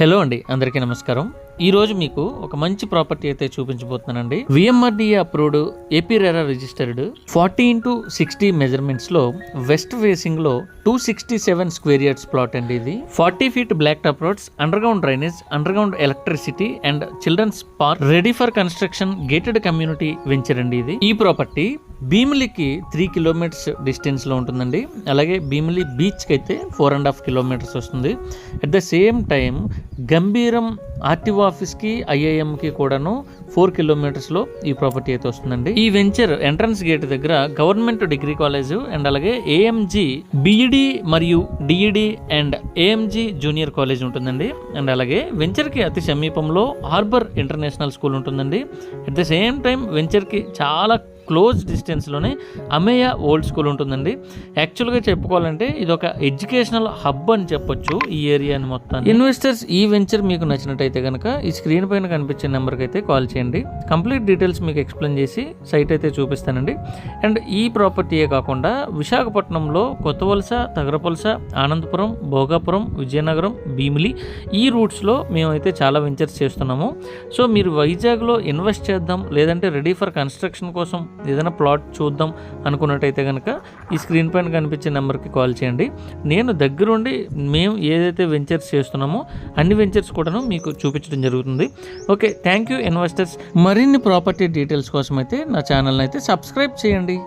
Hello అండి అందరికీ నమస్కారం. ఈరోజు మీకు ఒక మంచి ప్రాపర్టీ అయితే చూపించబోతున్నానండి. VMRDA approved AP RERA registered forty into sixty మెజర్మెంట్స్లో west ఫేసింగ్లో two sixty seven square yards plot అండి ఇది. Forty feet black top roads underground drainage underground electricity and children's park ready for construction gated community venture అండి ఇది. ఈ property భీమిలికి three kilometres డిస్టెన్స్లో ఉంటుందండి. అలాగే భీమిలి బీచ్కి అయితే ఫోర్ అండ్ హాఫ్ కిలోమీటర్స్ వస్తుంది. At the same time Gambhiram RTO ఆఫీస్కి ఐఐఎంకి కూడాను ఫోర్ కిలోమీటర్స్లో ఈ ప్రాపర్టీ అయితే వస్తుందండి. ఈ వెంచర్ ఎంట్రన్స్ గేట్ దగ్గర గవర్నమెంట్ డిగ్రీ కాలేజ్ అండ్ అలాగే ఏఎంజి బీఈడీ మరియు DEd and AMG junior college ఉంటుందండి. అండ్ అలాగే వెంచర్కి అతి సమీపంలో హార్బర్ ఇంటర్నేషనల్ స్కూల్ ఉంటుందండి. అట్ ద సేమ్ టైం వెంచర్కి చాలా క్లోజ్ డిస్టెన్స్లోనే అమేయ ఓల్డ్ స్కూల్ ఉంటుందండి. యాక్చువల్గా చెప్పుకోవాలంటే ఇది ఒక ఎడ్యుకేషనల్ హబ్ అని చెప్పొచ్చు ఈ ఏరియాని మొత్తం ఇన్వెస్టర్స్ ఈ వెంచర్ మీకు నచ్చినట్టయితే కనుక ఈ స్క్రీన్ పైన కనిపించే నెంబర్కి అయితే కాల్ చేయండి. కంప్లీట్ డీటెయిల్స్ మీకు ఎక్స్ప్లెయిన్ చేసి సైట్ అయితే చూపిస్తానండి. అండ్ ఈ ప్రాపర్టీయే కాకుండా విశాఖపట్నంలో కొత్త వలస తగరపలస ఆనందపురం భోగాపురం విజయనగరం భీమిలి ఈ రూట్స్లో మేమైతే చాలా వెంచర్స్ చేస్తున్నాము. సో మీరు వైజాగ్లో ఇన్వెస్ట్ చేద్దాం లేదంటే రెడీ ఫర్ కన్స్ట్రక్షన్ కోసం ఏదైనా ప్లాట్ చూద్దాం అనుకున్నట్టయితే కనుక ఈ స్క్రీన్ పైన కనిపించే నెంబర్కి కాల్ చేయండి. నేను దగ్గరుండి మేము ఏదైతే వెంచర్స్ చేస్తున్నామో అన్ని వెంచర్స్ కూడాను మీకు చూపించడం జరుగుతుంది. Okay thank you investors. మరిన్ని ప్రాపర్టీ డీటెయిల్స్ కోసం అయితే నా ఛానల్ని అయితే సబ్స్క్రైబ్ చేయండి.